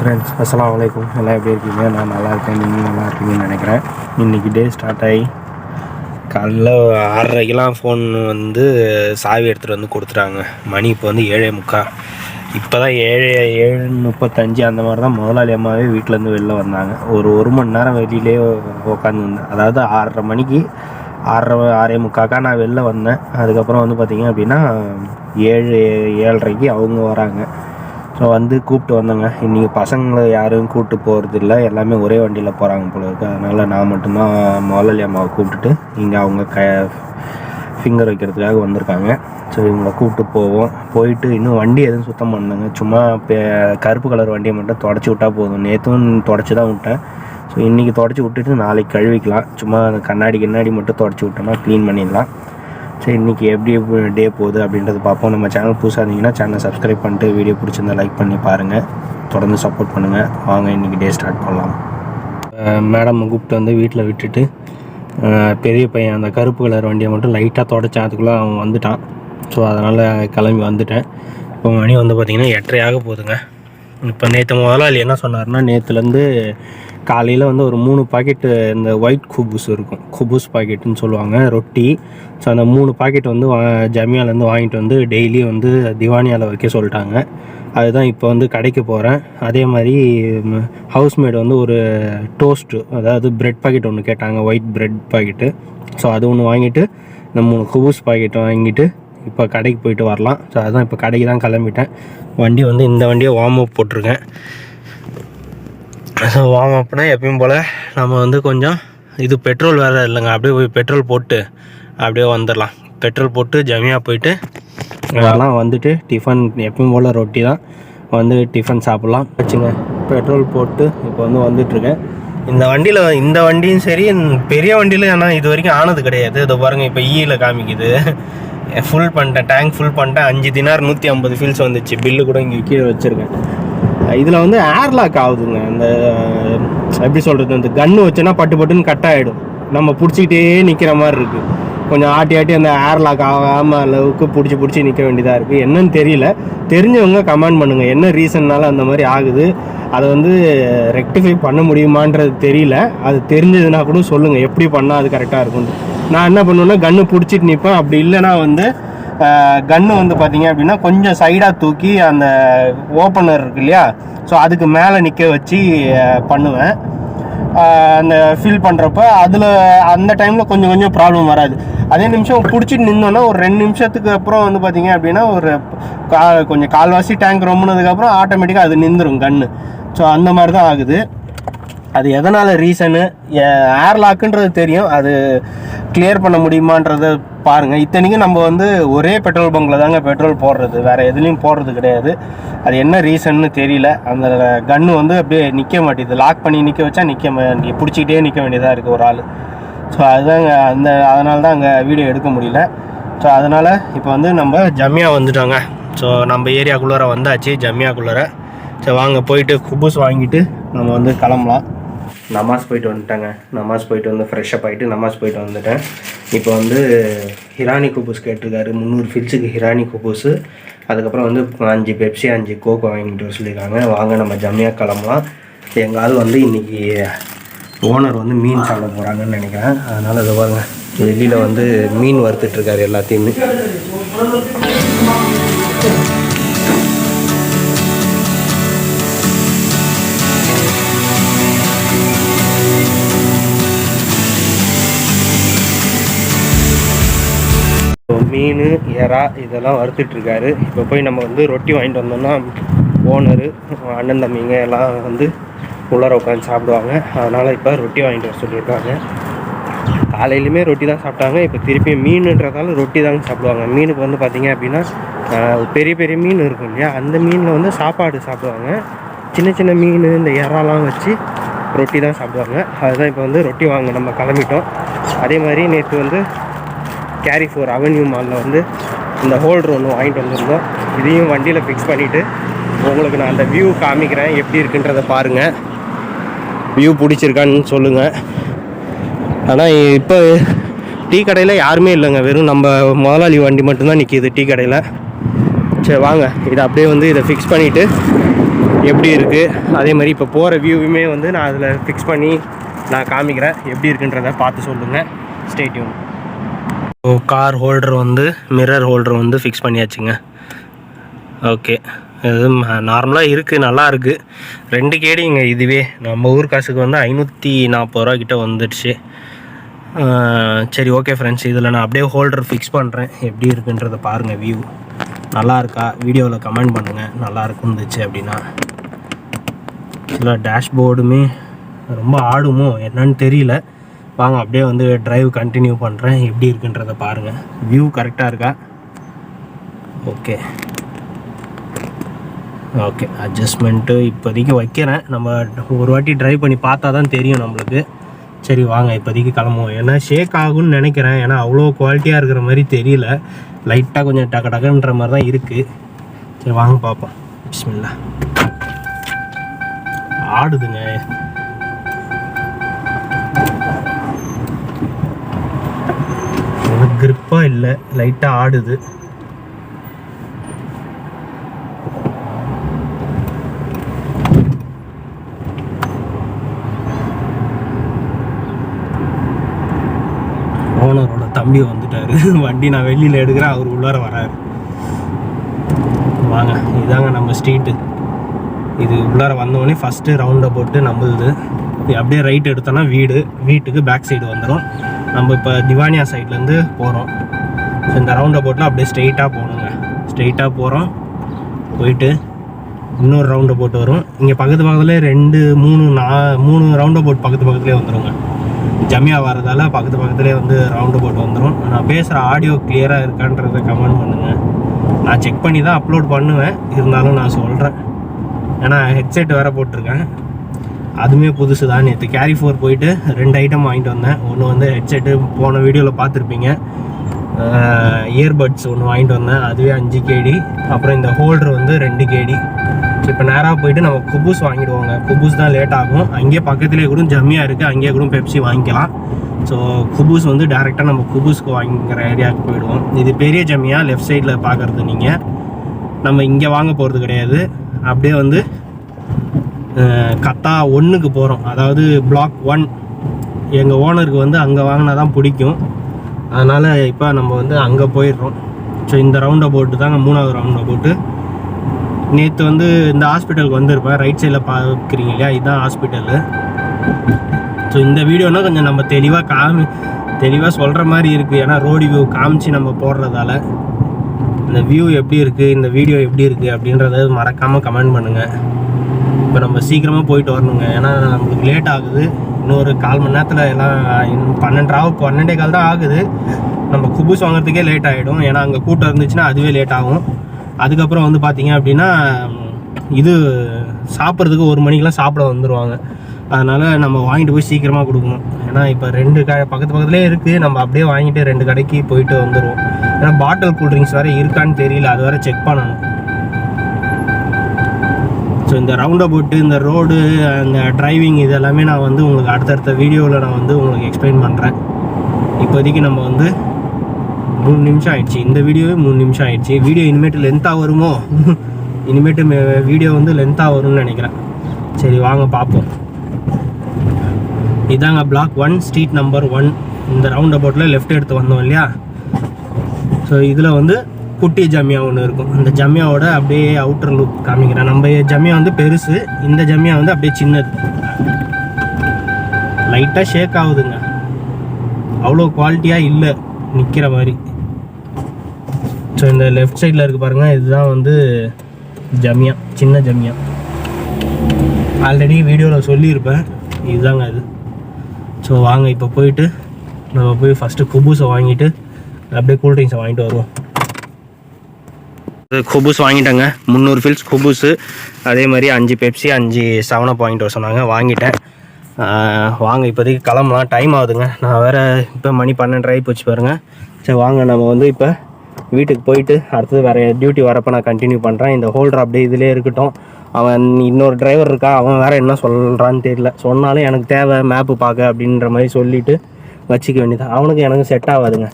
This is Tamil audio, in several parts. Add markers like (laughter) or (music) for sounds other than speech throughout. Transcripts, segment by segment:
ஃப்ரெண்ட்ஸ் அஸ்லாம் அலைக்கும் எல்லாம் எப்படி இருக்கீங்க? நான் நல்லா இருக்கேன். நீங்கள் நல்லா இருக்கீங்கன்னு நினைக்கிறேன். இன்றைக்கி டே ஸ்டார்ட் ஆகி காலைல ஆறரைக்கெலாம் ஃபோன் வந்து சாவி எடுத்துகிட்டு வந்து கொடுத்துட்டாங்க. மணி இப்போ வந்து ஏழே முக்கா இப்போ தான் ஏழு ஏழு முப்பத்தஞ்சு அந்த மாதிரி தான் முதலாளி அம்மாவே வீட்டிலேருந்து வெளில வந்தாங்க. ஒரு ஒரு மணி நேரம் வெளியிலே உட்காந்துருந்தேன் அதாவது ஆறரை மணிக்கு ஆறரை ஆறே முக்காக்கா நான் வெளில வந்தேன். அதுக்கப்புறம் வந்து பார்த்திங்க அப்படின்னா ஏழு ஏழரைக்கு அவங்க வராங்க. வந்து கூப்பிட்டு வந்தோங்க. இன்றைக்கி பசங்களை யாரும் கூப்பிட்டு போகிறது இல்லை எல்லாமே ஒரே வண்டியில் போகிறாங்க போல இருக்கு. அதனால் நான் மட்டும்தான் முதலாளி அம்மாவை கூப்பிட்டுட்டு இங்கே அவங்க க ஃபிங்கர் வைக்கிறதுக்காக வந்திருக்காங்க. ஸோ இவங்களை கூப்பிட்டு போவோம். போயிட்டு இன்னும் வண்டி எதுவும் சுத்தம் பண்ணலங்க. சும்மா இப்போ கருப்பு கலர் வண்டியை மட்டும் தொடச்சி விட்டால் போதும். நேற்றும் தொடச்சி தான் விட்டேன். ஸோ இன்றைக்கி தொடச்சி விட்டுட்டு நாளைக்கு கழுவிக்கலாம். சும்மா அந்த கண்ணாடி கண்ணாடி மட்டும் தொடச்சி விட்டோம்னா க்ளீன் பண்ணிடலாம். சரி இன்றைக்கி எப்படி டே போகுது அப்படின்றது பார்ப்போம். நம்ம சேனல் புதுசாக இருந்தீங்கன்னா சேனலை சப்ஸ்கிரைப் பண்ணிட்டு வீடியோ பிடிச்சிருந்தா லைக் பண்ணி பாருங்கள் தொடர்ந்து சப்போர்ட் பண்ணுங்கள் வாங்க இன்றைக்கி டே ஸ்டார்ட் பண்ணலாம். மேடம் கூப்பிட்டு வந்து வீட்டில் விட்டுட்டு பெரிய பையன் அந்த கருப்பு கலர் வண்டியை மட்டும் லைட்டாக தொடச்சேன். அதுக்குள்ளே அவன் வந்துட்டான். ஸோ அதனால் கிளம்பி வந்துட்டேன். இப்போ மணி வந்து பார்த்திங்கன்னா எட்டரையாக போகுதுங்க. இப்போ நேற்று முதலாளி என்ன சொன்னார்னா நேற்றுலேருந்து காலையில் வந்து ஒரு மூணு பாக்கெட்டு இந்த ஒயிட் குபூஸ் இருக்கும். குபூஸ் பாக்கெட்டுன்னு சொல்லுவாங்க ரொட்டி. ஸோ அந்த மூணு பாக்கெட் வந்து வா ஜமியாலேருந்து வாங்கிட்டு வந்து டெய்லி வந்து திவானியாவில் வைக்க சொல்லிட்டாங்க. அதுதான் இப்போ வந்து கடைக்கு போகிறேன் அதே மாதிரி ஹவுஸ்மேட் வந்து ஒரு டோஸ்ட்டு அதாவது பிரெட் பாக்கெட் ஒன்று கேட்டாங்க ஒயிட் பிரெட் பாக்கெட்டு ஸோ அது ஒன்று வாங்கிட்டு இந்த மூணு குபூஸ் பாக்கெட் வாங்கிட்டு இப்போ கடைக்கு போயிட்டு வரலாம். ஸோ அதுதான் இப்போ கடைக்கு தான் கிளம்பிட்டேன். வண்டி வந்து இந்த வண்டியை வார்ம் அப் போட்டிருக்கேன். ஸோ வார்ம் அப்னா எப்பயும் போல் நம்ம வந்து கொஞ்சம் இது பெட்ரோல் வேறு இல்லைங்க. அப்படியே போய் பெட்ரோல் போட்டு அப்படியே வந்துடலாம் பெட்ரோல் போட்டு ஜம்மியாக போயிட்டு அதெல்லாம் வந்துட்டு டிஃபன் எப்பயும் போல் ரொட்டி தான். வந்து டிஃபன் சாப்பிட்லாம். வச்சுங்க. பெட்ரோல் போட்டு இப்போ வந்து வந்துட்டுருக்கேன். இந்த வண்டியில் இந்த வண்டியும் சரி பெரிய வண்டியில் ஆனால் இது வரைக்கும் ஆனது கிடையாது. இதை பாருங்கள் இப்போ ஈயில் காமிக்குது. ஃபுல் பண்ணிட்டேன். டேங்க் ஃபுல் பண்ணிட்டேன். அஞ்சு தினார் நூற்றி ஐம்பது ஃபீல்ஸ் வந்துச்சு. பில்லு கூட இங்கே கீழே வச்சுருக்கேன். இதில் வந்து ஏர்லாக் ஆகுதுங்க. இந்த எப்படி சொல்கிறது இந்த கன்று வச்சோன்னா பட்டு பட்டுன்னு கட் ஆகிடும் நம்ம பிடிச்சிக்கிட்டே நிற்கிற மாதிரி இருக்குது கொஞ்சம் ஆட்டி ஆட்டி அந்த ஏர்லாக் ஆகாமல் அளவுக்கு பிடிச்சி பிடிச்சி நிற்க வேண்டியதாக இருக்குது என்னன்னு தெரியல. தெரிஞ்சவங்க கமெண்ட் பண்ணுங்கள் என்ன ரீசன்னால அந்த மாதிரி ஆகுது. அதை வந்து ரெக்டிஃபை பண்ண முடியுமான்றது தெரியல. அது தெரிஞ்சதுன்னா கூட சொல்லுங்கள் எப்படி பண்ணால் அது கரெக்டாக இருக்கும்னு. நான் என்ன பண்ணுவேன்னா கன்று பிடிச்சிட்டு நிற்பேன் அப்படி இல்லைன்னா வந்து கன்று வந்து பார்த்தீங்க அப்படின்னா கொஞ்சம் சைடாக தூக்கி அந்த ஓப்பனர் இருக்கு இல்லையா? ஸோ அதுக்கு மேலே நிற்க வச்சு பண்ணுவேன். அந்த ஃபில் பண்ணுறப்ப அதில் அந்த டைமில் கொஞ்சம் கொஞ்சம் ப்ராப்ளம் வராது. அதே நிமிஷம் பிடிச்சிட்டு நின்னோன்னா ஒரு ரெண்டு நிமிஷத்துக்கு அப்புறம் வந்து பார்த்தீங்க அப்படின்னா ஒரு கா கொஞ்சம் கால்வாசி டேங்க் ரொம்பினதுக்கப்புறம் ஆட்டோமேட்டிக்காக அது நின்றுடும் கன்று ஸோ அந்த மாதிரி தான் ஆகுது. அது எதனால் ரீசனு ஏர்லாக்குன்றது தெரியும். அது கிளியர் பண்ண முடியுமான்றத பாருங்கள் இத்தனைக்கும் நம்ம வந்து ஒரே பெட்ரோல் பங்கில் தாங்க பெட்ரோல் போடுறது. வேறு எதுலேயும் போடுறது கிடையாது. அது என்ன ரீசன்னு தெரியல. அந்த கன்று வந்து அப்படியே நிற்க மாட்டேங்குது லாக் பண்ணி நிற்க வச்சா நிற்க நீ பிடிச்சிக்கிட்டே நிற்க வேண்டியதாக இருக்குது ஒரு ஆள். ஸோ அதுதாங்க அந்த அதனால தான் அங்கே வீடியோ எடுக்க முடியல. ஸோ அதனால் இப்போ வந்து நம்ம ஜம்மியா வந்துட்டோங்க. ஸோ நம்ம ஏரியாக்குள்ளார வந்தாச்சு ஜம்மியாக்குள்ளார ஸோ வாங்க போயிட்டு குபூஸ் வாங்கிட்டு நம்ம வந்து கிளம்பலாம். நமாஸ் போயிட்டு வந்துட்டேங்க. நமாஸ் போயிட்டு வந்து ஃப்ரெஷ்ஷப் ஆகிட்டு நமாஸ் போயிட்டு வந்துட்டேன். இப்போ வந்து ஹிரானி குபூஸ் கேட்டிருக்காரு. முந்நூறு ஃபில்ஸுக்கு ஹிரானி குபூஸு அதுக்கப்புறம் வந்து அஞ்சு பெப்சி அஞ்சு கோகோ வாங்கிட்டு வர சொல்லியிருக்காங்க. வாங்க நம்ம ஜம்மியாக கிளம்பலாம். எங்கள் ஆள் வந்து இன்றைக்கி ஓனர் வந்து மீன் சாப்பிட போகிறாங்கன்னு நினைக்கிறேன். அதனால் இதை பாருங்கள் வெளியில் வந்து மீன் வறுத்துட்ருக்காரு எல்லாத்தையுமே. மீன் எறா இதெல்லாம் வறுத்துட்ருக்காரு. இப்போ போய் நம்ம வந்து ரொட்டி வாங்கிட்டு வந்தோம்னா ஓனரு அண்ணன் தம்பிங்க எல்லாம் வந்து உள்ளார உட்காந்து சாப்பிடுவாங்க. அதனால் இப்போ ரொட்டி வாங்கிட்டு வர சொல்லியிருக்காங்க. காலையிலுமே ரொட்டி தான் சாப்பிட்டாங்க. இப்போ திருப்பி மீனுன்றதால ரொட்டி தாங்க சாப்பிடுவாங்க. மீனுக்கு வந்து பார்த்திங்க அப்படின்னா பெரிய பெரிய மீன் இருக்கும் இல்லையா? அந்த மீனில் வந்து சாப்பாடு சாப்பிடுவாங்க. சின்ன சின்ன மீன் இந்த இறாலாம் வச்சு ரொட்டி தான் சாப்பிடுவாங்க. அதுதான் இப்போ வந்து ரொட்டி வாங்க நம்ம கிளம்பிட்டோம். அதே மாதிரி நேற்று வந்து கேரி ஃபோர் அவென்யூ மாலில் வந்து இந்த ஹோல்டர் ஒன்று வாங்கிட்டு வந்திருந்தோம். இதையும் வண்டியில் ஃபிக்ஸ் பண்ணிவிட்டு உங்களுக்கு நான் அந்த வியூ காமிக்கிறேன். எப்படி இருக்குன்றதை பாருங்கள் வியூ பிடிச்சிருக்கான்னு சொல்லுங்கள் ஆனால் இப்போ டீ கடையில் யாருமே இல்லைங்க. வெறும் நம்ம முதலாளி வண்டி மட்டும்தான் நிற்கிது டீ கடையில். சரி வாங்க. இதை அப்படியே வந்து இதை ஃபிக்ஸ் பண்ணிவிட்டு எப்படி இருக்குது அதே மாதிரி இப்போ போகிற வியூவுமே வந்து நான் அதில் ஃபிக்ஸ் பண்ணி நான் காமிக்கிறேன். எப்படி இருக்குன்றத பார்த்து சொல்லுங்கள் ஸ்டேட்யூன் கார் ஹோல்டர் வந்து மிரர் ஹோல்டர் வந்து ஃபிக்ஸ் பண்ணியாச்சுங்க. ஓகே இது நார்மலாக இருக்குது நல்லா இருக்குது ரெண்டு கேடிங்க இதுவே. நம்ம ஊர் காசுக்கு வந்து ஐநூற்றி நாற்பது ரூபா கிட்ட வந்துடுச்சு. சரி ஓகே ஃப்ரெண்ட்ஸ் இதில் நான் அப்படியே ஹோல்டர் ஃபிக்ஸ் பண்ணுறேன் எப்படி இருக்குன்றத பாருங்கள் வியூ நல்லா இருக்கா? வீடியோவில் கமெண்ட் பண்ணுங்கள் நல்லா இருந்துச்சு அப்படின்னா. சில டேஷ்போர்டுமே ரொம்ப ஆடுமோ என்னன்னு தெரியல. வாங்க அப்படியே வந்து டிரைவ் கண்டினியூ பண்ணுறேன் எப்படி இருக்குன்றத பாருங்கள் வியூ கரெக்டாக இருக்கா? ஓகே ஓகே அட்ஜஸ்ட்மெண்ட்டு இப்போதைக்கு வைக்கிறேன். நம்ம ஒரு வாட்டி ட்ரைவ் பண்ணி பார்த்தா தான் தெரியும் நம்மளுக்கு. சரி வாங்க இப்போதைக்கு கிளம்புவோம். ஏன்னா ஷேக் ஆகும்னு நினைக்கிறேன். ஏன்னா அவ்வளோ குவாலிட்டியாக இருக்கிற மாதிரி தெரியல. லைட்டாக கொஞ்சம் டக்கு டக்குன்ற மாதிரி தான் இருக்குது சரி வாங்க பார்ப்போம். பிஸ்மில்லா ஆடுதுங்க. கிரிப்பாக இல்லை லைட்டாக ஆடுது. ஓனரோட தம்பி வந்துட்டாரு. (laughs) வண்டி நான் வெளியில் எடுக்கிறேன் அவர் உள்ளார வராரு. வாங்க இதாங்க நம்ம ஸ்ட்ரீட்டு இது உள்ளார வந்தோடனே ஃபஸ்ட்டு ரவுண்டை போட்டு நம்மளுது. அப்படியே ரைட் எடுத்தோன்னா வீடு. வீட்டுக்கு பேக் சைடு வந்துடும் நம்ம இப்போ திவானியா சைட்லேருந்து போகிறோம் ஸோ இந்த ரவுண்டை போட்டில் அப்படியே ஸ்ட்ரெயிட்டாக போகணுங்க ஸ்ட்ரெயிட்டாக போகிறோம் போயிட்டு இன்னொரு ரவுண்டை போட்டு வரும். இங்கே பக்கத்து பக்கத்துலேயே ரெண்டு மூணு நா மூணு ரவுண்டை போட்டு பக்கத்து பக்கத்துலேயே வந்துருங்க. ஜமியா வரதால பக்கத்து பக்கத்துலேயே வந்து ரவுண்டு போட்டு வந்துடும் நான் பேசுகிற ஆடியோ கிளியராக இருக்கான்றத கமெண்ட் பண்ணுங்கள் நான் செக் பண்ணி தான் அப்லோட் பண்ணுவேன். இருந்தாலும் நான் சொல்கிறேன் ஏன்னா ஹெட்செட் வேறு போட்டிருக்கேன். அதுவுமே புதுசு தான். நேற்று கேரி ஃபோர் போயிட்டு ரெண்டு ஐட்டம் வாங்கிட்டு வந்தேன். ஒன்று வந்து ஹெட்செட்டு போன வீடியோவில் பார்த்துருப்பீங்க. இயர்பட்ஸ் ஒன்று வாங்கிட்டு வந்தேன். அதுவே அஞ்சு கேடி அப்புறம் இந்த ஹோல்டர் வந்து ரெண்டு கேடி இப்போ நேராக போயிட்டு நம்ம குபூஸ் வாங்கிடுவோங்க. குபூஸ் தான் லேட் ஆகும். அங்கேயே பக்கத்துலேயே கூட ஜம்மியாக இருக்குது அங்கேயே கூட பெப்சி வாங்கிக்கலாம். ஸோ குபூஸ் வந்து டேரெக்டாக நம்ம குபூஸ்க்கு வாங்கிக்கிற ஏரியாவுக்கு போயிடுவோம். இது பெரிய ஜம்மியா லெஃப்ட் சைடில் பார்க்குறது நீங்கள் நம்ம இங்கே வாங்க போகிறது கிடையாது. அப்படியே வந்து கத்தா ஒன்றுக்கு போகிறோம் அதாவது பிளாக் ஒன் எங்கள் ஓனருக்கு வந்து அங்கே வாங்கினா தான் பிடிக்கும். அதனால் இப்போ நம்ம வந்து அங்கே போயிடுறோம். ஸோ இந்த ரவுண்டை போட்டு தாங்க மூணாவது ரவுண்டை போட்டு. நேற்று வந்து இந்த ஹாஸ்பிட்டலுக்கு வந்திருப்பேன். ரைட் சைடில் பார்க்குறீங்க இல்லையா? இதுதான் ஹாஸ்பிட்டலு ஸோ இந்த வீடியோனா கொஞ்சம் நம்ம தெளிவாக காமி தெளிவாக சொல்கிற மாதிரி இருக்குது ஏன்னா ரோடு வியூ காமிச்சு நம்ம போடுறதால. இந்த வியூ எப்படி இருக்குது இந்த வீடியோ எப்படி இருக்குது அப்படின்றத மறக்காமல் கமெண்ட் பண்ணுங்கள் இப்போ நம்ம சீக்கிரமாக போயிட்டு வரணுங்க. ஏன்னா நம்மளுக்கு லேட் ஆகுது. இன்னொரு கால் மணி நேரத்தில் எல்லாம் பன்னெண்டாவது பன்னெண்டே கால் தான் ஆகுது. நம்ம குபூஸ் வாங்குறதுக்கே லேட் ஆகிடும் ஏன்னா அங்கே கூட்டம் இருந்துச்சுன்னா அதுவே லேட் ஆகும். அதுக்கப்புறம் வந்து பார்த்தீங்க அப்படின்னா இது சாப்பிட்றதுக்கு ஒரு மணிக்கெலாம் சாப்பிட வந்துடுவாங்க அதனால் நம்ம வாங்கிட்டு போய் சீக்கிரமாக கொடுக்கணும். ஏன்னா இப்போ ரெண்டு க பக்கத்து பக்கத்துலேயே இருக்குது நம்ம அப்படியே வாங்கிட்டு ரெண்டு கடைக்கு போயிட்டு வந்துடுவோம் ஏன்னா பாட்டில் கூல்ட்ரிங்க்ஸ் வேறு இருக்கான்னு தெரியல. அது வேறு செக் பண்ணணும். ஸோ இந்த ரவுண்டை போட்டு இந்த ரோடு அந்த டிரைவிங் இது எல்லாமே நான் வந்து உங்களுக்கு அடுத்தடுத்த வீடியோவில் நான் வந்து உங்களுக்கு எக்ஸ்பிளைன் பண்ணுறேன் இப்போதைக்கு நம்ம வந்து மூணு நிமிஷம் ஆயிடுச்சு. இந்த வீடியோவே மூணு நிமிஷம் ஆயிடுச்சு. வீடியோ இனிமேட்டு லென்த்தாக வருமோ? இனிமேட்டு வீடியோ வந்து லென்த்தாக வரும்னு நினைக்கிறேன். சரி வாங்க பார்ப்போம். இதாங்க block one street number one இந்த ரவுண்ட் அபவுட்டில் லெஃப்ட் எடுத்து வந்தோம் இல்லையா? ஸோ இதில் வந்து குட்டி ஜமியா ஒன்று இருக்கும். அந்த ஜமியாவோட அப்படியே அவுட்டர் லுக் காமிக்கிறேன். நம்ம ஜமியா வந்து பெருசு. இந்த ஜமியா வந்து அப்படியே சின்னது. லைட்டாக ஷேக் ஆகுதுங்க. அவ்வளோ குவாலிட்டியாக இல்லை. நிற்கிற மாதிரி. ஸோ இந்த லெஃப்ட் சைடில் இருக்கு பாருங்கள் இதுதான் வந்து ஜமியா. சின்ன ஜமியா. ஆல்ரெடி வீடியோவில் சொல்லியிருப்பேன். இதுதாங்க அது ஸோ வாங்க இப்போ போயிட்டு நம்ம போய் ஃபஸ்ட்டு குபூஸை வாங்கிட்டு அப்படியே கூல்ட்ரிங்க்ஸை வாங்கிட்டு வருவோம். கொபூஸ் வாங்கிட்டேங்க. முந்நூறு ஃபில்ஸ் கொபூஸு அதே மாதிரி அஞ்சு பெப்சி அஞ்சு செவனப் வாங்கிட்டு வர சொன்னாங்க. வாங்கிட்டேன். வாங்க இப்போதைக்கு கிளம்பலாம். டைம் ஆகுதுங்க. நான் வேறு இப்போ மணி பன்னெண்டு ஆகி போச்சு பாருங்கள் சரி வாங்க நம்ம வந்து இப்போ வீட்டுக்கு போயிட்டு அடுத்தது வேறு டியூட்டி வரப்போ நான் கண்டினியூ பண்ணுறேன் இந்த ஹோல்டர் அப்படியே இதிலே இருக்கட்டும். அவன் இன்னொரு டிரைவர் இருக்கா? அவன் வேறு என்ன சொல்கிறான்னு தெரியல. சொன்னாலும் எனக்கு தேவை மேப்பு பார்க்க அப்படின்ற மாதிரி சொல்லிவிட்டு வச்சுக்க வேண்டியது அவனுக்கு எனக்கு செட் ஆகாதுங்க.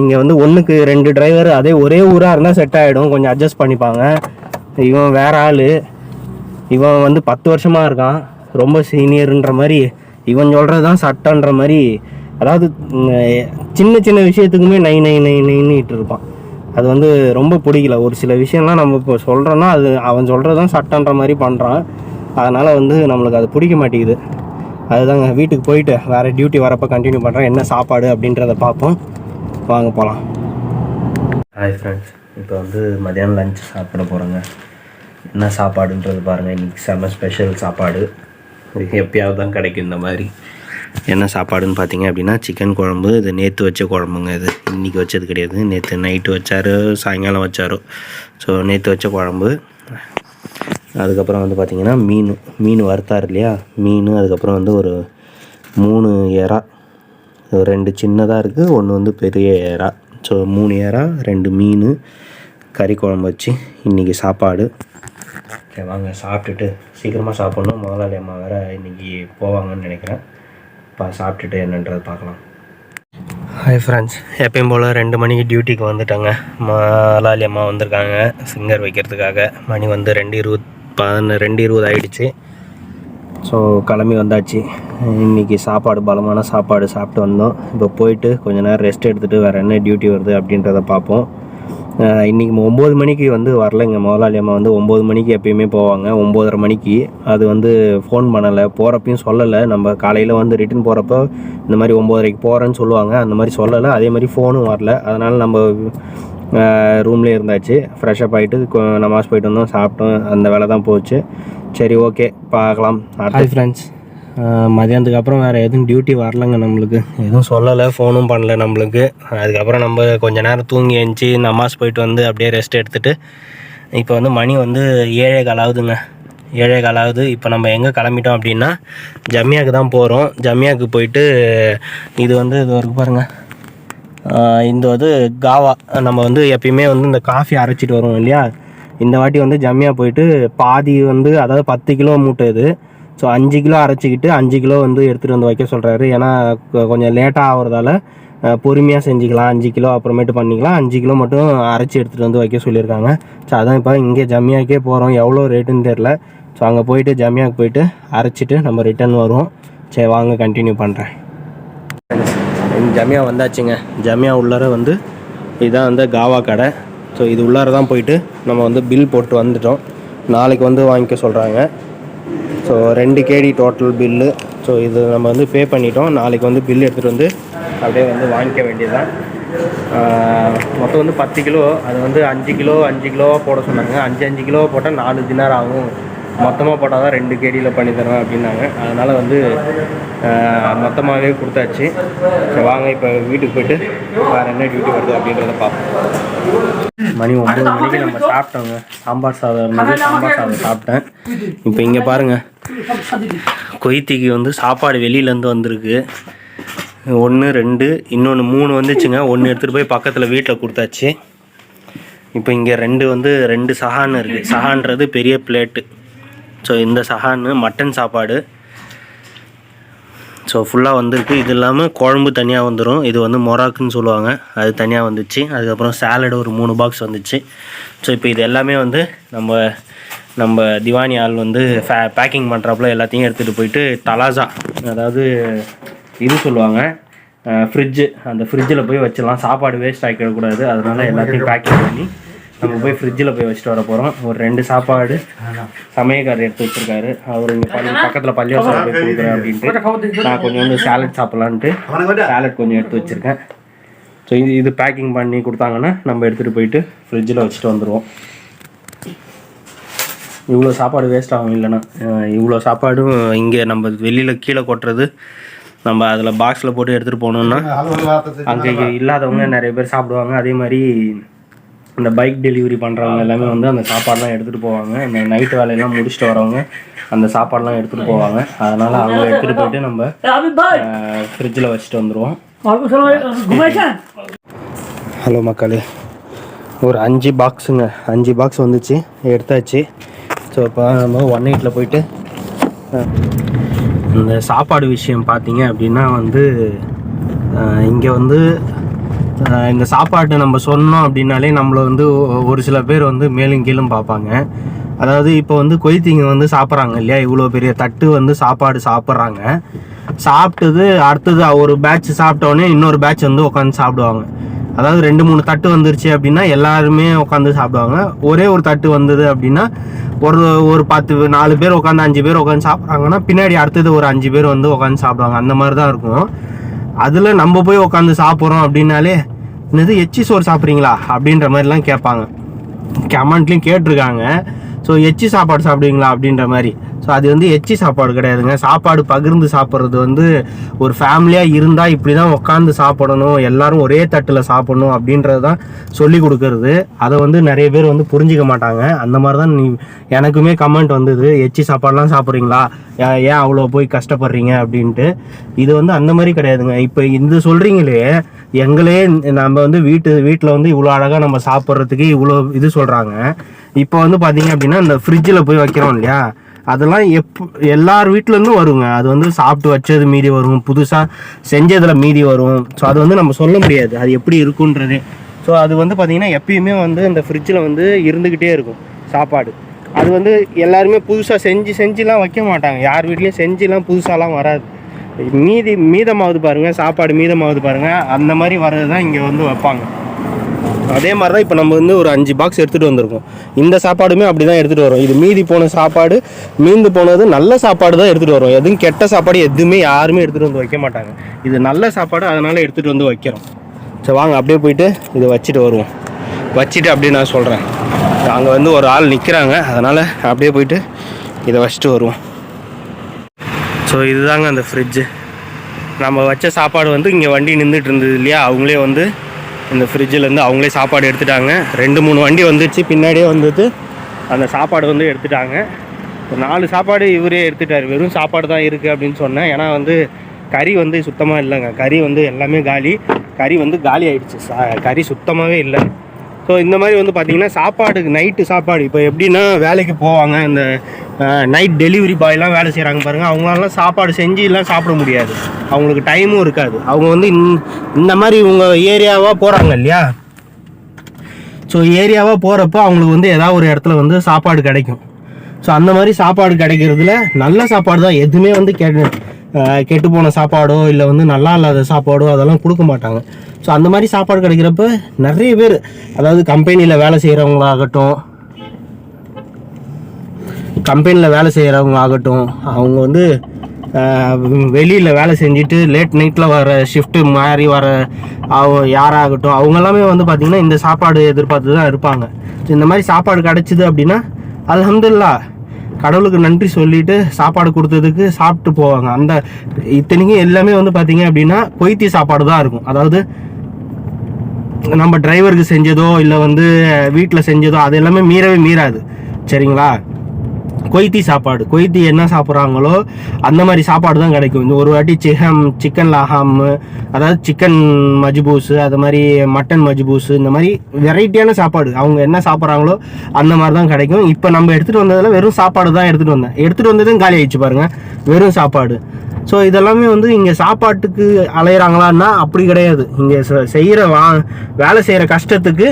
இங்கே வந்து ஒன்றுக்கு ரெண்டு டிரைவர் அதே ஒரே ஊராக இருந்தால் செட் ஆகிடும் கொஞ்சம் அட்ஜஸ்ட் பண்ணிப்பாங்க. இவன் வேற ஆள். இவன் வந்து பத்து வருஷமாக இருக்கான். ரொம்ப சீனியருன்ற மாதிரி இவன் சொல்கிறது தான் சட்டன்ற மாதிரி. அதாவது சின்ன சின்ன விஷயத்துக்குமே நை நை நை நைன்னுட்டு இருப்பான். அது வந்து ரொம்ப பிடிக்கல. ஒரு சில விஷயம்லாம் நம்ம இப்போ சொல்கிறோன்னா அது அவன் சொல்கிறது தான் சட்டன்ற மாதிரி பண்ணுறான் அதனால் வந்து நம்மளுக்கு அது பிடிக்க மாட்டேங்குது. அதுதாங்க வீட்டுக்கு போயிட்டு வேறு டியூட்டி வரப்போ கண்டினியூ பண்ணுறேன் என்ன சாப்பாடு அப்படின்றத பார்ப்போம். வாங்க போகலாம் ஹாய் ஃப்ரெண்ட்ஸ் இப்போ வந்து மதியானம் லஞ்ச் சாப்பிட போகிறோங்க என்ன சாப்பாடுன்றது பாருங்கள் இன்றைக்கி செம்ம ஸ்பெஷல் சாப்பாடு. இது எப்பயாவது தான் கிடைக்கும் இந்த மாதிரி. என்ன சாப்பாடுன்னு பார்த்தீங்க அப்படின்னா சிக்கன் குழம்பு இது நேற்று வச்ச குழம்புங்க இது. இன்றைக்கி வச்சது கிடையாது. நேற்று நைட்டு வச்சார் சாயங்காலம் வச்சாரோ. ஸோ நேற்று வச்ச குழம்பு. அதுக்கப்புறம் வந்து பார்த்திங்கன்னா மீன் மீன் வறுத்தார் இல்லையா? மீன் அதுக்கப்புறம் வந்து ஒரு மூணு எறா ரெண்டு சின்னதாக இருக்குது ஒன்று வந்து பெரிய ஏரா ஸோ மூணு ஏரா ரெண்டு மீன் கறி குழம்பு வச்சு இன்றைக்கி சாப்பாடு. ஓகே வாங்க சாப்பிட்டுட்டு சீக்கிரமாக சாப்பிட்ணும். முதலாளி அம்மா வேறு இன்றைக்கி போவாங்கன்னு நினைக்கிறேன். இப்போ சாப்பிட்டுட்டு என்னன்றது பார்க்கலாம். ஹாய் ஃப்ரெண்ட்ஸ் எப்பயும் போல் ரெண்டு மணிக்கு டியூட்டிக்கு வந்துட்டாங்க. முதலாளி அம்மா வந்திருக்காங்க. ஃபிங்கர் வைக்கிறதுக்காக. மணி வந்து ரெண்டு இருபது பதினொன்று ரெண்டு இருபது ஆகிடுச்சு ஸோ கிளம்பி வந்தாச்சு. இன்றைக்கி சாப்பாடு பலமான சாப்பாடு சாப்பிட்டு வந்தோம். இப்போ போயிட்டு கொஞ்ச நேரம் ரெஸ்ட் எடுத்துகிட்டு வேறு என்ன டியூட்டி வருது அப்படின்றத பார்ப்போம். இன்றைக்கி இன்னைக்கு ஒம்பது மணிக்கு வந்து வரலைங்க. முதலாளி அம்மா வந்து ஒம்பது மணிக்கு எப்பயுமே போவாங்க. ஒம்போதரை மணிக்கு. அது வந்து ஃபோன் பண்ணலை. போகிறப்பையும் சொல்லலை. நம்ம காலையில் வந்து ரிட்டன் போகிறப்போ இந்த மாதிரி ஒம்போதரைக்கு போகிறேன்னு சொல்லுவாங்க. அந்த மாதிரி சொல்லலை. அதே மாதிரி ஃபோனும் வரல. அதனால் நம்ம ரூம்லேயே இருந்தாச்சு. ஃப்ரெஷ்அப் ஆகிட்டு நமாஸ் போயிட்டு வந்தோம். சாப்பிட்டோம். அந்த வேலை தான் போச்சு. சரி ஓகே பார்க்கலாம். ஹாய் ஃப்ரெண்ட்ஸ் மதியானத்துக்கு அப்புறம் வேறு எதுவும் டியூட்டி வரலங்க நம்மளுக்கு. எதுவும் சொல்லலை ஃபோனும் பண்ணல நம்மளுக்கு. அதுக்கப்புறம் நம்ம கொஞ்ச நேரம் தூங்கி எழுந்துச்சி நமாஸ் போயிட்டு வந்து அப்படியே ரெஸ்ட் எடுத்துகிட்டு இப்போ வந்து மணி வந்து ஏழே கால் ஆகுதுங்க. ஏழே காலாவது இப்போ நம்ம எங்கே கிளம்பிட்டோம் அப்படின்னா ஜம்யாவுக்கு தான் போகிறோம் ஜம்யாவுக்கு போயிட்டு இது வந்து இது வரைக்கும் பாருங்கள் இந்த வந்து காவா. நம்ம வந்து எப்பயுமே வந்து இந்த காஃபி அரைச்சிட்டு வருவோம் இல்லையா? இந்த வாட்டி வந்து ஜம்மியாக போயிட்டு பாதி வந்து அதாவது பத்து கிலோ மூட்டை இது. ஸோ அஞ்சு கிலோ அரைச்சிக்கிட்டு அஞ்சு கிலோ வந்து எடுத்துகிட்டு வந்து வைக்க சொல்கிறாரு ஏன்னா கொஞ்சம் லேட்டாக ஆகிறதால பொறுமையாக செஞ்சுக்கலாம். அஞ்சு கிலோ அப்புறமேட்டு பண்ணிக்கலாம். அஞ்சு கிலோ மட்டும் அரைச்சி எடுத்துகிட்டு வந்து வைக்க சொல்லியிருக்காங்க. ஸோ அதான் இப்போ இங்கே ஜம்மியாக்கே போகிறோம் எவ்வளோ ரேட்டுன்னு தெரில ஸோ அங்கே போயிட்டு ஜம்மியாக்கு போயிட்டு அரைச்சிட்டு நம்ம ரிட்டர்ன் வருவோம். சரி வாங்க கண்டினியூ பண்ணுறேன் ஜமியா வந்தாச்சுங்க. ஜமியா உள்ளார வந்து இதுதான் வந்து காவா கடை. ஸோ இது உள்ளார தான் போயிட்டு நம்ம வந்து பில் போட்டு வந்துட்டோம். நாளைக்கு வந்து வாங்கிக்க சொல்கிறாங்க ஸோ ரெண்டு கேடி டோட்டல் பில்லு ஸோ இது நம்ம வந்து பே பண்ணிட்டோம். நாளைக்கு வந்து பில் எடுத்துகிட்டு வந்து அப்படியே வந்து வாங்கிக்க வேண்டியதுதான். மொத்தம் வந்து பத்து கிலோ அது வந்து அஞ்சு கிலோ அஞ்சு கிலோவாக போட சொன்னாங்க. அஞ்சு அஞ்சு கிலோவாக போட்டால் நாலு தினார் ஆகும். மொத்தமாக போட்டால் தான் ரெண்டு கேடியில் பண்ணி தருவேன் அப்படின்னாங்க. அதனால் வந்து மொத்தமாகவே கொடுத்தாச்சு. சரி வாங்க இப்போ வீட்டுக்கு போயிட்டு வேறு என்ன டியூட்டி வருது அப்படின்றத பார்ப்போம் மணி ஒம்பது மணிக்கு நம்ம சாப்பிட்டோங்க. சாம்பார் சாதம் இருந்தது. சாம்பார் சாதம் சாப்பிட்டேன். இப்போ இங்கே பாருங்கள் கொய்த்திக்கு வந்து சாப்பாடு வெளியிலேருந்து வந்திருக்கு. ஒன்று ரெண்டு இன்னொன்று மூணு வந்துச்சுங்க. ஒன்று எடுத்துகிட்டு போய் பக்கத்தில் வீட்டில் கொடுத்தாச்சு. இப்போ இங்கே ரெண்டு வந்து ரெண்டு சஹான் இருக்குது சஹான்றது பெரிய பிளேட்டு ஸோ இந்த சஹான்னு மட்டன் சாப்பாடு. ஸோ ஃபுல்லாக வந்திருக்கு. இது இல்லாமல் குழம்பு தனியாக வந்துடும் இது வந்து மொராக்குன்னு சொல்லுவாங்க. அது தனியாக வந்துச்சு. அதுக்கப்புறம் சாலட் ஒரு மூணு பாக்ஸ் வந்துச்சு. ஸோ இப்போ இது எல்லாமே வந்து நம்ம நம்ம திவானி ஆள் வந்து ஃபே பேக்கிங் பண்ணுறாப்புல எல்லாத்தையும் எடுத்துகிட்டு போயிட்டு தலாசா அதாவது இது சொல்லுவாங்க ஃப்ரிட்ஜு அந்த ஃப்ரிட்ஜில் போய் வச்சிடலாம். சாப்பாடு வேஸ்ட் ஆக்கிடக்கூடாது அதனால எல்லாத்தையும் பேக்கிங் பண்ணி நம்ம போய் ஃப்ரிட்ஜில் போய் வச்சுட்டு வர போகிறோம் ஒரு ரெண்டு சாப்பாடு சமயக்காரர் எடுத்து வச்சிருக்காரு. அவர் இங்கே பள்ளி பக்கத்தில் பள்ளிவாசல் போய் கொடுக்குறேன் அப்படின்ட்டு. நான் கொஞ்சம் வந்து சாலட் சாப்பிட்லான்ட்டு. சாலட் கொஞ்சம் எடுத்து வச்சுருக்கேன். ஸோ இது இது பேக்கிங் பண்ணி கொடுத்தாங்கன்னா நம்ம எடுத்துகிட்டு போயிட்டு ஃப்ரிட்ஜில் வச்சுட்டு வந்துடுவோம் இவ்வளோ சாப்பாடு வேஸ்ட் ஆகும் இல்லைன்னா. அஹ் இவ்வளோ சாப்பாடும் இங்கே நம்ம வெளியில் கீழே கொட்டுறது நம்ம அதில் பாக்ஸில் போட்டு எடுத்துகிட்டு போனோம்னா அங்கே இல்லாதவங்க நிறைய பேர் சாப்பிடுவாங்க. அதே மாதிரி இந்த பைக் டெலிவரி பண்ணுறவங்க எல்லாமே வந்து அந்த சாப்பாடெலாம் எடுத்துகிட்டு போவாங்க. இந்த நைட்டு வேலையெல்லாம் முடிச்சுட்டு வரவங்க அந்த சாப்பாடெலாம் எடுத்துகிட்டு போவாங்க. அதனால் அவங்க எடுத்துகிட்டு போயிட்டு நம்ம ஃப்ரிட்ஜில் வச்சுட்டு வந்துடுவோம் ஹலோ மக்களே ஒரு அஞ்சு பாக்ஸுங்க அஞ்சு பாக்ஸ் வந்துச்சு. எடுத்தாச்சு. ஸோ இப்போ நம்ம ஒன் எயிட்டில் போயிட்டு இந்த சாப்பாடு விஷயம் பார்த்தீங்க அப்படின்னா வந்து இங்கே வந்து இந்த சாப்பாட்டை நம்ம சொன்னோம் அப்படின்னாலே நம்மளை வந்து ஒ- ஒரு சில பேர் வந்து மேலும் கீழும் பார்ப்பாங்க. அதாவது இப்போ வந்து கொய்த்திங்க வந்து சாப்பிட்றாங்க இல்லையா? இவ்வளோ பெரிய தட்டு வந்து சாப்பாடு சாப்பிட்றாங்க. சாப்பிட்டது அடுத்தது ஒரு பேட்ச் சாப்பிட்டோடனே இன்னொரு பேட்ச் வந்து உட்காந்து சாப்பிடுவாங்க. அதாவது ரெண்டு மூணு தட்டு வந்துருச்சு அப்படின்னா எல்லாருமே உட்காந்து சாப்பிடுவாங்க. ஒரே ஒரு தட்டு வந்தது அப்படின்னா ஒரு ஒரு பத்து நாலு பேர் உட்காந்து அஞ்சு பேர் உட்காந்து சாப்பிட்றாங்கன்னா பின்னாடி அடுத்தது ஒரு அஞ்சு பேர் வந்து உட்காந்து சாப்பிடுவாங்க. அந்த மாதிரி தான் இருக்கும். அதில் நம்ம போய் உட்காந்து சாப்பிட்றோம் அப்படின்னாலே என்னது எச்சி சோறு சாப்பிட்றீங்களா? அப்படின்ற மாதிரிலாம் கேட்பாங்க. கமெண்ட்லேயும் கேட்டிருக்காங்க. ஸோ எச்சி சாப்பாடு சாப்பிடுவீங்களா அப்படின்ற மாதிரி. ஸோ அது வந்து எச்சி சாப்பாடு கிடையாதுங்க. சாப்பாடு பகிர்ந்து சாப்பிட்றது வந்து ஒரு ஃபேமிலியாக இருந்தால் இப்படி தான் உட்காந்து சாப்பிடணும் எல்லாரும் ஒரே தட்டில் சாப்பிடணும் அப்படின்றது தான் சொல்லி கொடுக்கறது. அதை வந்து நிறைய பேர் வந்து புரிஞ்சிக்க மாட்டாங்க. அந்த மாதிரி தான் நீ எனக்குமே கமெண்ட் வந்தது. எச்சி சாப்பாடுலாம் சாப்பிட்றீங்களா? ஏன் அவ்வளோ போய் கஷ்டப்படுறீங்க அப்படின்ட்டு. இது வந்து அந்த மாதிரி கிடையாதுங்க. இப்போ இந்த சொல்கிறீங்களே எங்களே நம்ம வந்து வீட்டு வீட்டில் வந்து இவ்வளோ அழகாக நம்ம சாப்பிட்றதுக்கு இவ்வளோ இது சொல்கிறாங்க இப்போ வந்து பார்த்தீங்க அப்படின்னா இந்த ஃப்ரிட்ஜில் போய் வைக்கிறோம் இல்லையா? அதெல்லாம் எப் எல்லார் வீட்டிலேருந்தும் வருங்க. அது வந்து சாப்பிட்டு வச்சது மீதி வரும். புதுசாக செஞ்சதில் மீதி வரும். ஸோ அது வந்து நம்ம சொல்ல முடியாது. அது எப்படி இருக்குன்றதே. ஸோ அது வந்து பார்த்திங்கன்னா எப்பயுமே வந்து இந்த ஃப்ரிட்ஜில் வந்து இருந்துக்கிட்டே இருக்கும் சாப்பாடு. அது வந்து எல்லாருமே புதுசாக செஞ்சு செஞ்சுலாம் வைக்க மாட்டாங்க. யார் வீட்லேயும் செஞ்சுலாம் புதுசாலாம் வராது. மீதி மீதமாவது பாருங்கள் சாப்பாடு மீதமாவது பாருங்கள் அந்த மாதிரி வர்றது தான் இங்கே வந்து வைப்பாங்க. அதே மாதிரி தான் இப்போ நம்ம வந்து ஒரு அஞ்சு பாக்ஸ் எடுத்துகிட்டு வந்திருக்கோம். இந்த சாப்பாடுமே அப்படி தான் எடுத்துகிட்டு வரோம். இது மீதி போன சாப்பாடு மீந்து போனது நல்ல சாப்பாடு தான் எடுத்துகிட்டு வரோம். எதுவும் கெட்ட சாப்பாடு எதுவுமே யாருமே எடுத்துகிட்டு வந்து வைக்க மாட்டாங்க. இது நல்ல சாப்பாடு அதனால் எடுத்துகிட்டு வந்து வைக்கிறோம். சரி வாங்க அப்படியே போயிட்டு இதை வச்சுட்டு வருவோம். வச்சுட்டு அப்படியே நான் சொல்கிறேன் அங்கே வந்து ஒரு ஆள் நிற்கிறாங்க அதனால் அப்படியே போயிட்டு இதை வச்சுட்டு வருவோம். ஸோ இதுதாங்க அந்த ஃப்ரிட்ஜு நம்ம வச்ச சாப்பாடு வந்து இங்கே வண்டி நின்றுட்டு இருந்தது இல்லையா? அவங்களே வந்து இந்த ஃப்ரிட்ஜிலேருந்து அவங்களே சாப்பாடு எடுத்துட்டாங்க. ரெண்டு மூணு வண்டி வந்துச்சு. பின்னாடியே வந்தது அந்த சாப்பாடு வந்து எடுத்துட்டாங்க. ஒரு நாலு சாப்பாடு இவரே எடுத்துட்டார். வெறும் சாப்பாடு தான் இருக்குது அப்படின்னு சொன்னேன். ஏன்னா வந்து கறி வந்து சுத்தமாக இல்லைங்க. கறி வந்து எல்லாமே காலி. கறி வந்து காலி ஆயிடுச்சு. சா- கறி சுத்தமாகவே இல்லை. ஸோ இந்த மாதிரி வந்து பார்த்தீங்கன்னா சாப்பாடுக்கு நைட்டு சாப்பாடு. இப்போ எப்படின்னா வேலைக்கு போவாங்க. இந்த நைட் டெலிவரி பாய்லாம் வேலை செய்கிறாங்க பாருங்கள் அவங்களாலாம் சாப்பாடு செஞ்சு எல்லாம் சாப்பிட முடியாது. அவங்களுக்கு டைமும் இருக்காது. அவங்க வந்து இந்த- இந்த மாதிரி இவங்க ஏரியாவாக போகிறாங்க இல்லையா? ஸோ ஏரியாவாக போகிறப்போ அவங்களுக்கு வந்து ஏதாவது ஒரு இடத்துல வந்து சாப்பாடு கிடைக்கும். ஸோ அந்த மாதிரி சாப்பாடு கிடைக்கிறதுல நல்ல சாப்பாடு தான். எதுவுமே வந்து கெ கெட்டு போன சாப்பாடோ இல்லை வந்து நல்லா இல்லாத சாப்பாடோ அதெல்லாம் கொடுக்க மாட்டாங்க. ஸோ அந்த மாதிரி சாப்பாடு கிடைக்கிறப்ப நிறைய பேர் அதாவது கம்பெனியில் வேலை செய்கிறவங்களாகட்டும் கம்பெனியில் வேலை செய்கிறவங்க ஆகட்டும் அவங்க வந்து வெளியில் வேலை செஞ்சுட்டு லேட் நைட்டில் வர ஷிஃப்ட்டு மாதிரி வர யாராகட்டும் அவங்க எல்லாமே வந்து பார்த்திங்கன்னா இந்த சாப்பாடு எதிர்பார்த்து தான் இருப்பாங்க. இந்த மாதிரி சாப்பாடு கிடச்சிது அப்படின்னா அலமதுல்லா கடவுளுக்கு நன்றி சொல்லிட்டு சாப்பாடு கொடுத்ததுக்கு சாப்பிட்டு போவாங்க. அந்த இத்தனைக்கும் எல்லாமே வந்து பார்த்திங்க அப்படின்னா கொய்த்தி சாப்பாடு தான் இருக்கும். அதாவது நம்ம டிரைவருக்கு செஞ்சதோ இல்லை வந்து வீட்டில் செஞ்சதோ அது எல்லாமே மீறவே மீறாது. சரிங்களா? கொய்த்தி சாப்பாடு. கொய்த்தி என்ன சாப்பிட்றாங்களோ அந்த மாதிரி சாப்பாடு தான் கிடைக்கும். இந்த ஒரு வாட்டி சிஹம் சிக்கன் லஹாம் அதாவது சிக்கன் மஜ்பூஸு அது மாதிரி மட்டன் மஜ்பூஸ் இந்த மாதிரி வெரைட்டியான சாப்பாடு. அவங்க என்ன சாப்பிட்றாங்களோ அந்த மாதிரி தான் கிடைக்கும். இப்போ நம்ம எடுத்துகிட்டு வந்ததில் வெறும் சாப்பாடு தான் எடுத்துகிட்டு வந்தேன். எடுத்துகிட்டு வந்ததும் காலி ஆயிடுச்சு பாருங்கள் வெறும் சாப்பாடு. ஸோ இதெல்லாமே வந்து இங்கே சாப்பாட்டுக்கு அலையிறாங்களான்னா அப்படி கிடையாது. இங்கே செய்கிற வா வேலை செய்கிற கஷ்டத்துக்கு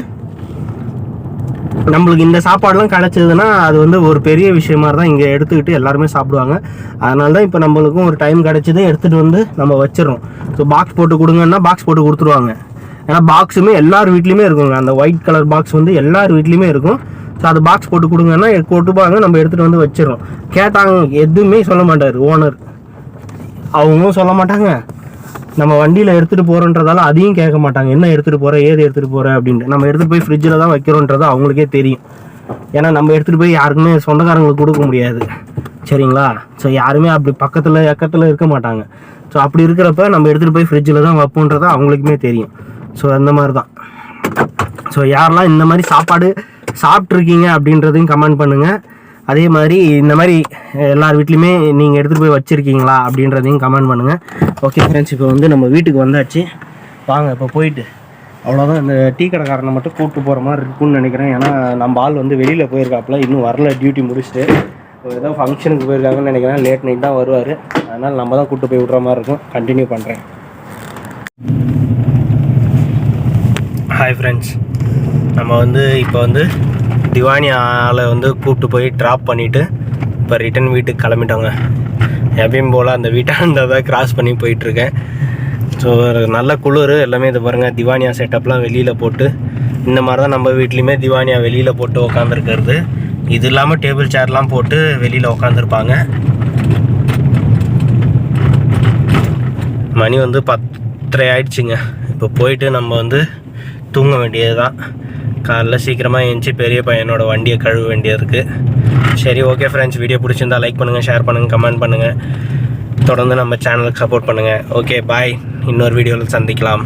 நம்மளுக்கு இந்த சாப்பாடுலாம் கிடச்சதுன்னா அது வந்து ஒரு பெரிய விஷயமா தான் இங்கே எடுத்துக்கிட்டு எல்லாருமே சாப்பிடுவாங்க. அதனால தான் இப்போ நம்மளுக்கும் ஒரு டைம் கிடச்சிது எடுத்துகிட்டு வந்து நம்ம வச்சிடறோம். ஸோ பாக்ஸ் போட்டு கொடுங்கன்னா பாக்ஸ் போட்டு கொடுத்துருவாங்க. ஏன்னா பாக்ஸுமே எல்லார் வீட்லேயுமே இருக்குங்க. அந்த ஒயிட் கலர் பாக்ஸ் வந்து எல்லார் வீட்லேயுமே இருக்கும். ஸோ அது பாக்ஸ் போட்டு கொடுங்கன்னா போட்டுப்பாங்க நம்ம எடுத்துகிட்டு வந்து வச்சிடறோம். கேட்டாங்க எதுவுமே சொல்ல மாட்டார் ஓனர் அவங்களும் சொல்ல மாட்டாங்க. நம்ம வண்டியில் எடுத்துகிட்டு போகிறோன்றதால அதையும் கேட்க மாட்டாங்க. என்ன எடுத்துகிட்டு போகிற ஏது எடுத்துகிட்டு போகிற அப்படின்ட்டு. நம்ம எடுத்துகிட்டு போய் ஃப்ரிட்ஜில் தான் வைக்கிறோன்றது அவங்களுக்கே தெரியும். ஏன்னா நம்ம எடுத்துகிட்டு போய் யாருக்குமே சொந்தக்காரங்களுக்கு கொடுக்க முடியாது. சரிங்களா? ஸோ யாருமே அப்படி பக்கத்தில் எக்கத்தில் இருக்க மாட்டாங்க. ஸோ அப்படி இருக்கிறப்ப நம்ம எடுத்துகிட்டு போய் ஃப்ரிட்ஜில் தான் வைப்போன்றது அவங்களுக்குமே தெரியும். ஸோ அந்த மாதிரி தான் ஸோ யாரெல்லாம் இந்த மாதிரி சாப்பாடு சாப்பிட்ருக்கீங்க அப்படின்றதையும் கமெண்ட் பண்ணுங்கள் அதே மாதிரி இந்த மாதிரி எல்லார் வீட்லேயுமே நீங்கள் எடுத்துகிட்டு போய் வச்சுருக்கீங்களா அப்படின்றதையும் கமெண்ட் பண்ணுங்கள் ஓகே ஃப்ரெண்ட்ஸ் இப்போ வந்து நம்ம வீட்டுக்கு வந்தாச்சு. வாங்க இப்போ போயிட்டு. அவ்வளோதான் இந்த டீ கடைக்காரனை மட்டும் கூப்பிட்டு போகிற மாதிரி இருக்கும்னு நினைக்கிறேன். ஏன்னா நம்ம ஆள் வந்து வெளியில் போயிருக்காப்புல. இன்னும் வரல டியூட்டி முடிச்சுட்டு. ஏதோ ஃபங்க்ஷனுக்கு போயிருக்காங்கன்னு நினைக்கிறேன். லேட் நைட் தான் வருவார். அதனால் நம்ம தான் கூப்பிட்டு போய் விட்ற மாதிரி இருக்கும். கண்டினியூ பண்ணுறேன் ஹாய் ஃப்ரெண்ட்ஸ் நம்ம வந்து இப்போ வந்து திவானி ஆளை வந்து கூப்பிட்டு போய் ட்ராப் பண்ணிவிட்டு இப்போ ரிட்டன் வீட்டுக்கு கிளம்பிட்டோங்க. எப்பயும் போல் அந்த வீட்டாண்டதை (laughs) கிராஸ் பண்ணி போயிட்டுருக்கேன். ஸோ நல்ல குளிர் எல்லாமே இது பாருங்கள் திவானியா செட்டப்லாம் வெளியில் போட்டு இந்த மாதிரி தான் நம்ம வீட்லேயுமே திவானியா வெளியில் போட்டு உக்காந்துருக்கிறது. இது இல்லாமல் டேபிள் சேர்லாம் போட்டு வெளியில் உக்காந்துருப்பாங்க. மணி வந்து பத்தரை ஆயிடுச்சுங்க. இப்போ போயிட்டு நம்ம வந்து தூங்க வேண்டியது தான் காலைல சீக்கிரமாக எழுந்துச்சி பெரிய பையனோட வண்டியை கழுவ வேண்டியது இருக்குது சரி ஓகே ஃப்ரெண்ட்ஸ் வீடியோ பிடிச்சிருந்தா லைக் பண்ணுங்கள் ஷேர் பண்ணுங்கள் கமெண்ட் பண்ணுங்கள் தொடர்ந்து நம்ம சேனலுக்கு சப்போர்ட் பண்ணுங்கள் ஓகே பாய் இன்னொரு வீடியோவில் சந்திக்கலாம்.